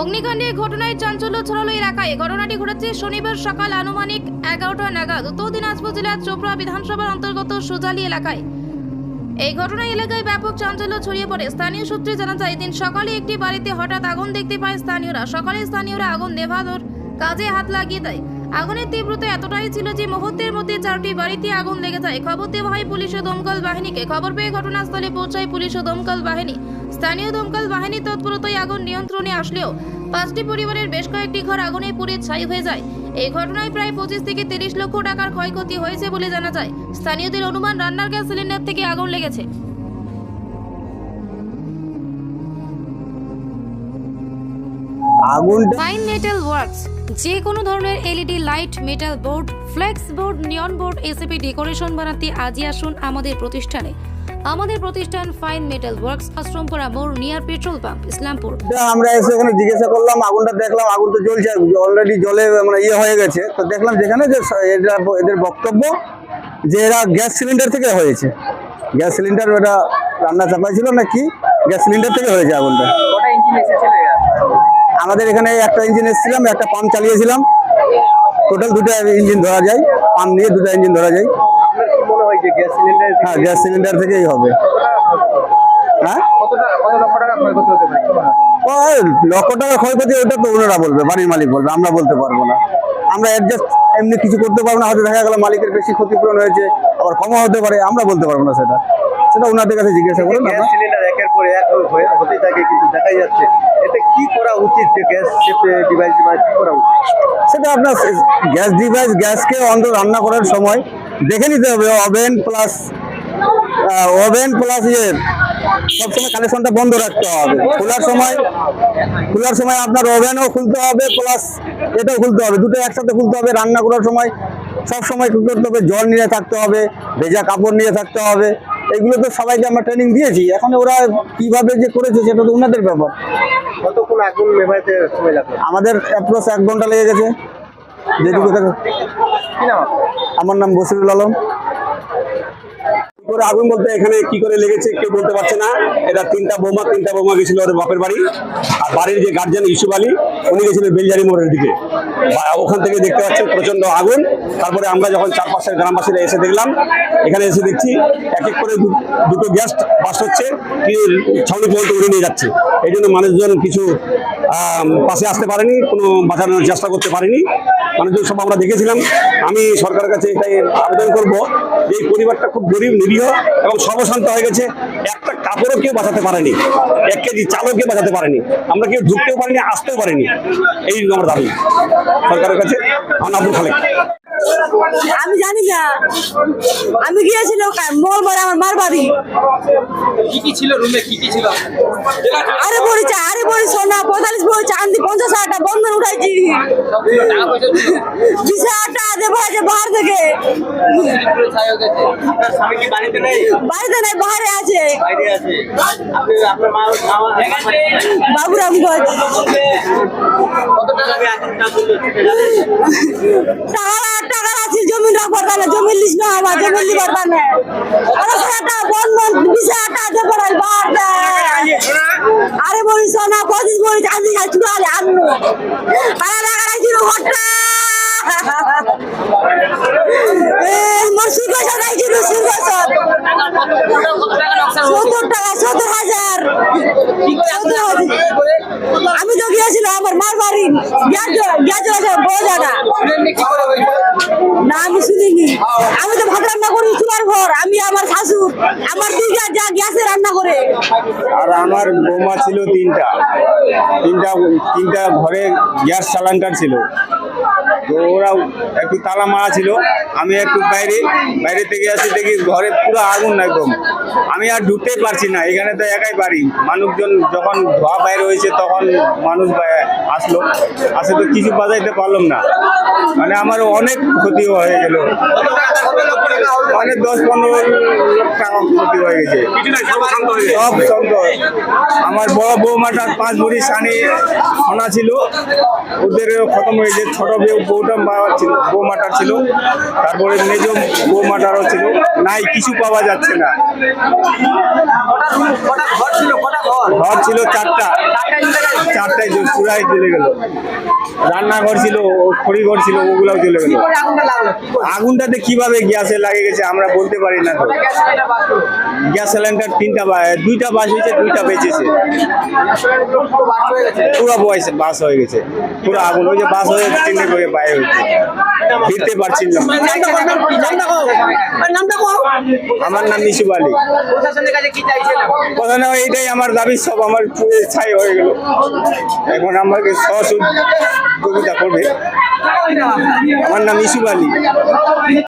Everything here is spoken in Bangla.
অগ্নিকাণ্ডের ঘটনায় চাঞ্চল্য ছড়ালো এলাকায়। ঘটনাটি ঘটেছে শনিবার সকাল আনুমানিক এগারোটা নাগাদ। উত্তর দিনাজপুর জেলার চোপড়া বিধানসভার অন্তর্গত সোজালি এলাকায়। এই ঘটনায় এলাকায় ব্যাপক চাঞ্চল্য ছড়িয়ে পড়ে। স্থানীয় সূত্রে জানা যায়, এদিন সকালে একটি বাড়িতে হঠাৎ আগুন দেখতে পায় স্থানীয়রা। সকালে স্থানীয়রা আগুন নেভানোর কাজে হাত লাগিয়ে দেয়। আগুনের তীব্রতা এতটাই ছিল যে মুহূর্তের মধ্যে চারটি বাড়িতে আগুন লেগে যায়। খবর দেওয়া হয় পুলিশ ও দমকল বাহিনীকে। খবর পেয়ে ঘটনাস্থলে পৌঁছায় পুলিশ ও দমকল বাহিনী। স্থানীয় দমকল বাহিনী তৎপরতায় আগুন নিয়ন্ত্রণে আসলেও পাঁচটি পরিবারের বেশ কয়েকটি ঘর আগুনে পুড়ে ছাই হয়ে যায়। এই ঘটনায় প্রায় পঁচিশ থেকে তিরিশ লক্ষ টাকার ক্ষয়ক্ষতি হয়েছে বলে জানা যায়। স্থানীয়দের অনুমান রান্নার গ্যাস সিলিন্ডার থেকে আগুন লেগেছে। আগুনটা ফাইন মেটাল ওয়ার্কস যে কোনো ধরনের LED light metal board flex board neon board ACP decoration বানাতে আজই আসুন আমাদের প্রতিষ্ঠানে। আমাদের প্রতিষ্ঠান ফাইন মেটাল ওয়ার্কস আশ্রমপুরা মোড় নিয়ার পেট্রোল পাম্প ইসলামপুর। আমরা এসে ওখানে জিজ্ঞাসা করলাম আগুনটা দেখলাম আগুন তো জ্বলছে অলরেডি জলে মানে ইয়ে হয়ে গেছে। তো দেখলাম যেখানে যে এরা এদের বক্তব্য যে এরা গ্যাস সিলিন্ডার থেকে হয়েছে। গ্যাস সিলিন্ডার ওটা রান্না চাপাই ছিল না কি গ্যাস সিলিন্ডার থেকে হয়েছে আগুনটা? আমাদের এখানে একটা ইঞ্জিন এসেছিলাম একটা পাম্প চালিয়েছিলাম। টোটাল দুটো ইঞ্জিন ধরা যায় পাম্প নিয়ে দুটো ইঞ্জিন ধরা যায়। হয় যে গ্যাস সিলিন্ডার হ্যাঁ গ্যাস সিলিন্ডার থেকেই হবে। হ্যাঁ? কত লক্ষ টাকা ক্ষয়ক্ষতি হতে পারে? কি? ওই লক্ষ টাকা ক্ষয়ক্ষতি ওটা তো ওনারা বলবে বাড়ির মালিক বলবে আমরা বলতে পারব না। আমরা অ্যাডজাস্ট এমনি কিছু করতে পারব না হয়তো দেখা গেল মালিকের বেশি ক্ষতিপূরণ হয়েছে আবার কমও হতে পারে আমরা বলতে পারব না সেটা। সেটা ওনাদের কাছে জিজ্ঞাসা করুন গ্যাস সিলিন্ডার একের পর এক হয়ে- হতেই থাকে কিন্তু দেখাই যাচ্ছে এতে কি করা উচিত যে গ্যাস ডিভাইস কি করা উচিত? সেটা আপনার গ্যাস ডিভাইস গ্যাসকে অন্তত রান্না করার সময় দেখে নিতে হবে ওভেন প্লাস ওভেন প্লাস ইয়ে সবসময় কানেকশনটা বন্ধ রাখতে হবে। খোলার সময় খোলার সময় আপনার ওভেনও খুলতে হবে প্লাস এটাও খুলতে হবে। দুটো একসাথে খুলতে হবে রান্না করার সময় সব সময় কি করতে হবে? জল নিয়ে থাকতে হবে ভেজা কাপড় নিয়ে থাকতে হবে। এগুলো তো সবাইকে আমরা ট্রেনিং দিয়েছি। এখন ওরা কীভাবে যে করেছে সেটা তো ওনাদের ব্যাপার। কতক্ষণ আগুন নেভাইতে সময় লাগবে আমাদের অ্যাপ্রোচ এক ঘণ্টা লেগে গেছে। যেটুকু আমার নাম বসিরুল আলম। করে আগুন বলতে এখানে কি করে লেগেছে কেউ বলতে পারছে না। এটা তিনটা বোমা তিনটা বোমা গেছিল ওর বাপের বাড়ি। আর বাড়ির যে গার্জেন ইস্যু আলী, উনি গেছিলেন বেলজারি মোড়ের দিকে। ওখান থেকে দেখতে পাচ্ছেন প্রচণ্ড আগুন। তারপরে আমরা যখন চার চারপাশের গ্রামবাসীরা এসে দেখলাম, এখানে এসে দেখছি এক এক করে দুটো গ্যাস বাস হচ্ছে ছাউনি পর্যন্ত উড়ে নিয়ে যাচ্ছে। এই জন্য মানুষজন কিছু পাশে আসতে পারেনি, কোনো বাঁচানোর চেষ্টা করতে পারেনি। মানুষজন সব আমরা দেখেছিলাম। আমি সরকারের কাছে এটাই আবেদন করব যে এই পরিবারটা খুব গরিব, নিরীহ এবং সর্বশান্ত হয়ে গেছে। একটা কাপড়ও কেউ বাঁচাতে পারেনি। এক কেজি চালও কেউ বাঁচাতে পারেনি। আমরা কেউ ঢুকতেও পারিনি আসতেও পারিনি। এই আমার দাবি। সরকারের কাছে আমার আব্দুল খালেক। আমি জানি না। আমি গিয়েছিল মোর মারে আমার মার বাড়ি। কি কি ছিল রুমে কি কি ছিল? আরে বড়ি চা আরে বড়ি সোনা পঁয়তাল্লিশ বড়ি চান্দি পঞ্চাশ হাজার টাকা বন্ধন উঠাইছি। টাকা বিশ হাজার দেবো আছে বাহার থেকে। বাড়িতে নেই বাড়িতে বাহারে আছে। বাবুরামগঞ্জ জমি রাখবার জমি না আমার জমি হাজার বিশ হাজার টাকা দেবো না বাহার দেয়। আরে বড়ি সোনা পঁচিশ বড়ি চান্দি খাচ্ছি আরে আনলো আরে টাকা রাখছি ঘরটা মোর সুগসা রাখছি সুগসা সত্তর টাকা সত্তর হাজার সত্তর হাজার। আমি তো গিয়েছিলাম আমার মার বাড়ি জায়গা না, আমি শুনিনি। আমি তো ভাত রান্না করি, চুলার ঘর। আমি আমার শাশুর আমার দুই যা গ্যাসে রান্না করে। আর আমার বৌমা ছিল তিনটা। তিনটা তিনটা ঘরে গ্যাস সিলিন্ডার ছিল। তো ওরা একটু তালা মারা ছিল। আমি একটু বাইরে বাইরে থেকে আসি, দেখি ঘরে পুরো আগুন একদম। আমি আর ঢুকতে পারছি না, এখানে তো একাই বাড়ি। মানুষজন যখন ধোয়া বাইরে হয়েছে, তখন মানুষ আসলো। আসে তো কিছু বাজাইতে পারলাম না। মানে আমার অনেক ক্ষতি হয়ে গেল। অনেক দশ পনেরো টাকা ক্ষতি হয়ে গেছে। সব শান্ত আমার বড় বৌমাটার পাঁচ ভরি সানি সোনা ছিল। ওদের খতম হয়েছে ছোট বউ বউটা বৌমাটার ছিল তারপরে মেজ বৌমাটারও ছিল। নাই, কিছু পাওয়া যাচ্ছে না। ঘর ছিল চারটা। চারটায় জ- চলে গেল। রান্নাঘর ছিল খড়ি ঘর ছিল। ওগুলাও চলে গেল কি করে আগুনটাতে কীভাবে গ্যাসে লাগে গেছে আমরা বলতে পারি না তো। গ্যাস সিলিন্ডার তিনটা দুইটা বাস হয়েছে দুইটা বেঁচেছে। পুরো বয়সে বাস হয়ে গেছে। পুরো আগুন ওই যে বাস হয়ে ট্রেনে করে বাইরে হয়েছে। ফিরতে পারছি না। আমার নাম নিশু আলী প্রশাসনের কাছে কি চাইছেন কথা না এইটাই আমার দাবি সব আমার পুরো ছাই হয়ে গেল। এখন আমাকে সহযোগিতা করবে। আমার নাম ইসুফ আলী।